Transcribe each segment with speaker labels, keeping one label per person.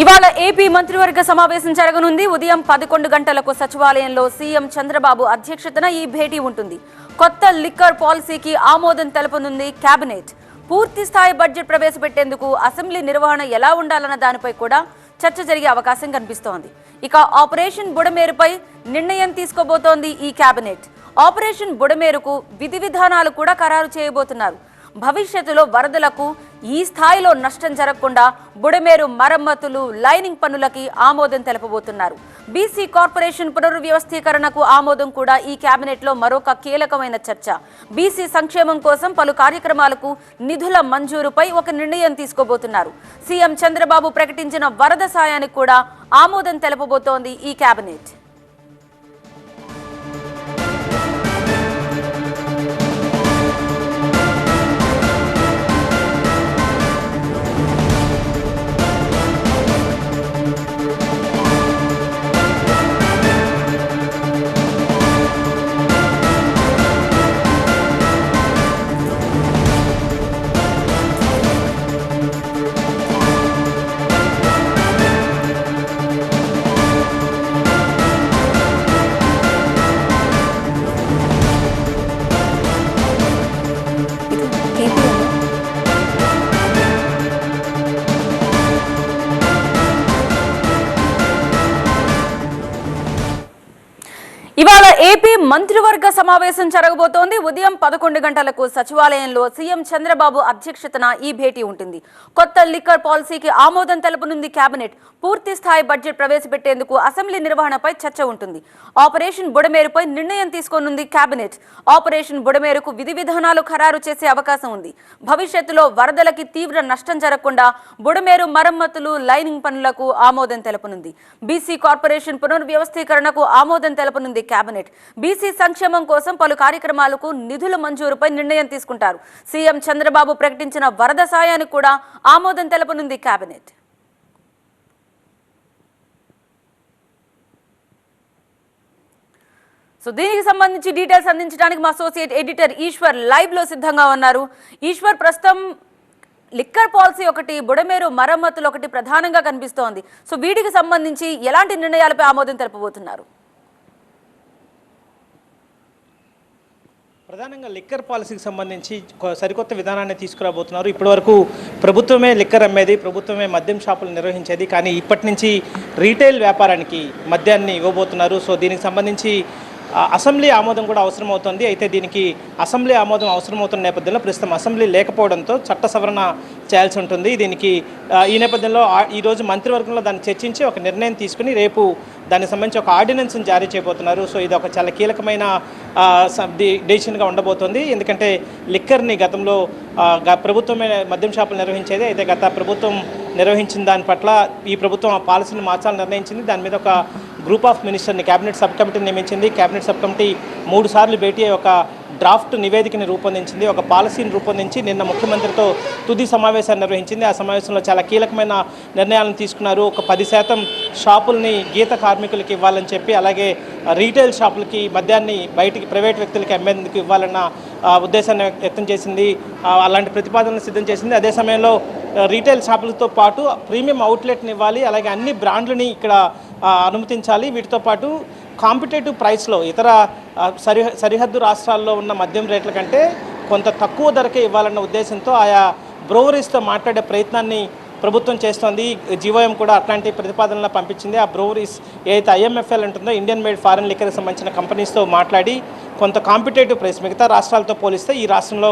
Speaker 1: ఇవాళ ఏపీ మంత్రివర్గ సమావేశం జరగనుంది. ఉదయం పదకొండు గంటలకు సచివాలయంలో సీఎం చంద్రబాబు అధ్యక్షతన ఈ భేటీ ఉంటుంది. కొత్త లిక్కర్ పాలసీకి ఆమోదం తెలపనుంది కేబినెట్ పూర్తి స్థాయి బడ్జెట్ ప్రవేశపెట్టేందుకు అసెంబ్లీ నిర్వహణ ఎలా ఉండాలన్న దానిపై కూడా చర్చ జరిగే అవకాశం కనిపిస్తోంది. ఇక ఆపరేషన్ బుడమేరుపై నిర్ణయం తీసుకోబోతోంది ఈ కేబినెట్ ఆపరేషన్ బుడమేరుకు విధి విధానాలు కూడా ఖరారు చేయబోతున్నారు. భవిష్యత్తులో వరదలకు ఈ స్థాయిలో నష్టం జరగకుండా బుడమేరు మరమ్మతులు లైనింగ్ పనులకి ఆమోదం తెలపబోతున్నారు. బీసీ కార్పొరేషన్ పునర్వ్యవస్థీకరణకు ఆమోదం కూడా ఈ కేబినెట్లో మరొక కీలకమైన చర్చ. బీసీ సంక్షేమం కోసం పలు కార్యక్రమాలకు నిధుల మంజూరుపై ఒక నిర్ణయం తీసుకోబోతున్నారు. సీఎం చంద్రబాబు ప్రకటించిన వరద సాయానికి కూడా ఆమోదం తెలపబోతోంది ఈ కేబినెట్ ఏపీ మంత్రివర్గ సమావేశం జరగబోతోంది. ఉదయం పదకొండు గంటలకు సచివాలయంలో సీఎం చంద్రబాబు అధ్యక్షతన ఈ భేటీ ఉంటుంది. కొత్త లిక్కర్ పాలసీకి ఆమోదం తెలపనుంది కేబినెట్ పూర్తి స్థాయి బడ్జెట్ ప్రవేశపెట్టేందుకు అసెంబ్లీ నిర్వహణపై చర్చ ఉంటుంది. ఆపరేషన్ బుడమేరుపై నిర్ణయం తీసుకోనుంది కేబినెట్ ఆపరేషన్ బుడమేరుకు విధి విధానాలు ఖరారు చేసే అవకాశం ఉంది. భవిష్యత్తులో వరదలకి తీవ్ర నష్టం జరగకుండా బుడమేరు మరమ్మతులు లైనింగ్ పనులకు ఆమోదం తెలపనుంది. బీసీ కార్పొరేషన్ పునర్వ్యవస్థీకరణకు ఆమోదం తెలపనుంది కేబినెట్ బీసీ సంక్షేమం కోసం పలు కార్యక్రమాలకు నిధుల మంజూరుపై నిర్ణయం తీసుకుంటారు. సీఎం చంద్రబాబు ప్రకటించిన వరద సాయానికి కూడా ఆమోదం తెలపనుంది కేబినెట్ సో దీనికి సంబంధించి డీటెయిల్స్ అందించడానికి మా అసోసియేట్ ఎడిటర్ ఈశ్వర్ లైవ్లో సిద్ధంగా ఉన్నారు. ఈశ్వర్ ప్రస్తుతం లిక్కర్ పాలసీ ఒకటి బుడమేరు మరమ్మతులు ఒకటి ప్రధానంగా కనిపిస్తోంది. సో వీటికి సంబంధించి ఎలాంటి నిర్ణయాలపై ఆమోదం తెలపబోతున్నారు?
Speaker 2: ప్రధానంగా లిక్కర్ పాలసీకి సంబంధించి సరికొత్త విధానాన్ని తీసుకురాబోతున్నారు. ఇప్పటివరకు ప్రభుత్వమే లిక్కర్ అమ్మేది ప్రభుత్వమే మద్యం షాపులు నిర్వహించేది కానీ ఇప్పటి నుంచి రీటైల్ వ్యాపారానికి మద్యాన్ని ఇవ్వబోతున్నారు. సో దీనికి సంబంధించి అసెంబ్లీ ఆమోదం కూడా అవసరమవుతుంది. అయితే దీనికి అసెంబ్లీ ఆమోదం అవసరమవుతున్న నేపథ్యంలో ప్రస్తుతం అసెంబ్లీ లేకపోవడంతో చట్ట సవరణ చేయాల్సి ఉంటుంది. దీనికి ఈ నేపథ్యంలో ఈరోజు మంత్రివర్గంలో దాన్ని చర్చించి ఒక నిర్ణయం తీసుకుని రేపు దానికి సంబంధించి ఒక ఆర్డినెన్స్ని జారీ చేయబోతున్నారు. సో ఇది ఒక చాలా కీలకమైన డి- డెసిషన్గా ఉండబోతోంది. ఎందుకంటే లిక్కర్ని గతంలో ప్రభుత్వమే మద్యం షాపులు నిర్వహించేది. అయితే గత ప్రభుత్వం నిర్వహించిన దాని పట్ల ఈ ప్రభుత్వం ఆ పాలసీని మార్చాలని నిర్ణయించింది. దాని మీద ఒక గ్రూప్ ఆఫ్ మినిస్టర్ని కేబినెట్ సబ్ కమిటీని నియమించింది. కేబినెట్ సబ్ కమిటీ మూడు సార్లు భేటీ ఒక డ్రాఫ్ట్ నివేదికని రూపొందించింది ఒక పాలసీని రూపొందించి నిన్న ముఖ్యమంత్రితో తుది సమావేశాన్ని నిర్వహించింది. ఆ సమావేశంలో చాలా కీలకమైన నిర్ణయాలను తీసుకున్నారు. ఒక పది శాతం షాపుల్ని గీత కార్మికులకి ఇవ్వాలని చెప్పి అలాగే రీటైల్ షాపులకి మద్యాన్ని బయటికి ప్రైవేట్ వ్యక్తులకి అమ్మేందుకు ఇవ్వాలన్న ఉద్దేశాన్ని వ్యక్తం చేసింది. అలాంటి ప్రతిపాదనలు సిద్ధం చేసింది. అదే సమయంలో రీటైల్ షాపులతో పాటు ప్రీమియం అవుట్లెట్ని ఇవ్వాలి అలాగే అన్ని బ్రాండ్లని ఇక్కడ అనుమతించాలి. వీటితో పాటు కాంపిటేటివ్ ప్రైస్లో ఇతర ఆ, సరిహ సరిహద్దు రాష్ట్రాల్లో ఉన్న మద్యం రేట్ల కంటే కొంత తక్కువ ధరకే ఇవ్వాలన్న ఉద్దేశంతో ఆయా బ్రోవరీస్తో మాట్లాడే ప్రయత్నాన్ని ప్రభుత్వం చేస్తోంది. జీవోఎం కూడా అట్లాంటి ప్రతిపాదనలు పంపించింది. ఆ బ్రోవరీస్ ఏదైతే ఐఎంఎఫ్ఎల్ ఉంటుందో ఇండియన్ మేడ్ ఫారెన్ లిక్కర్కి సంబంధించిన కంపెనీస్తో మాట్లాడి కొంత కాంపిటేటివ్ ప్రైస్ మిగతా రాష్ట్రాలతో పోలిస్తే ఈ రాష్ట్రంలో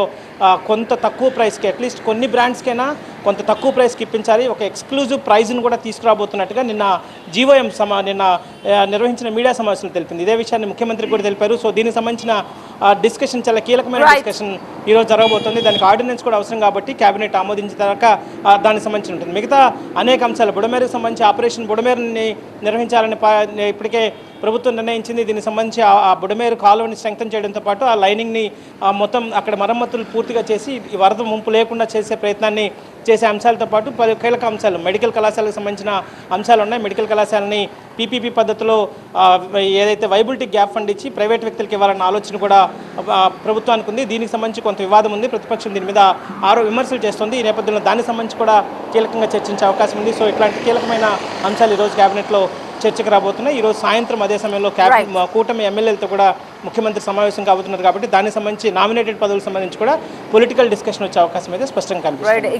Speaker 2: కొంత తక్కువ ప్రైస్కి అట్లీస్ట్ కొన్ని బ్రాండ్స్కైనా కొంత తక్కువ ప్రైస్కి ఇప్పించాలి. ఒక ఎక్స్క్లూజివ్ ప్రైజ్ని కూడా తీసుకురాబోతున్నట్టుగా నిన్న జీవోఎం సమా నిన్న నిర్వహించిన మీడియా సమావేశంలో తెలిపింది. ఇదే విషయాన్ని ముఖ్యమంత్రి కూడా తెలిపారు. సో దీనికి సంబంధించిన డిస్కషన్ చాలా కీలకమైన. డిస్కషన్ ఈరోజు జరగబోతోంది. దానికి ఆర్డినెన్స్ కూడా అవసరం కాబట్టి కేబినెట్ ఆమోదించిన తర్వాత దానికి సంబంధించి ఉంటుంది. మిగతా అనేక అంశాలు బుడమేరుకు సంబంధించి ఆపరేషన్ బుడమేరుని నిర్వహించాలని ఇప్పటికే ప్రభుత్వం నిర్ణయించింది. దీనికి సంబంధించి ఆ- బుడమేరు కాలువని స్ట్రెంగ్తన్ చేయడంతో పాటు ఆ లైనింగ్ని మొత్తం అక్కడ మరమ్మతులు పూర్తిగా చేసి ఈ వరద ముంపు లేకుండా చేసే ప్రయత్నాన్ని చేసే అంశాలతో పాటు పలు కీలక అంశాలు మెడికల్ కళాశాలకు సంబంధించిన అంశాలు ఉన్నాయి. మెడికల్ కళాశాలని పీపీపీ పద్ధతిలో ఏదైతే వైబిలిటీ గ్యాప్ ఫండ్ ఇచ్చి ప్రైవేట్ వ్యక్తులకు ఇవ్వాలన్న ఆలోచన కూడా ప్రభుత్వానికి ఉంది. దీనికి సంబంధించి కొంత వివాదం ఉంది. ప్రతిపక్షం దీని మీద ఆరో విమర్శలు చేస్తుంది. ఈ నేపథ్యంలో దానికి సంబంధించి కూడా కీలకంగా చర్చించే అవకాశం ఉంది. సో ఇట్లాంటి కీలకమైన అంశాలు ఈరోజు కేబినెట్లో చర్చకు రాబోతున్నాయి. ఈరోజు సాయంత్రం అదే సమయంలో క్యాబినెట్ కూటమి ఎమ్మెల్యేలతో కూడా ముఖ్యమంత్రి సమావేశం కాబోతున్నారు కాబట్టి దానికి సంబంధించి నామినేటెడ్ పదవులకు సంబంధించి కూడా పొలిటికల్ డిస్కషన్ వచ్చే అవకాశం అయితే స్పష్టంగా కనిపిస్తుంది.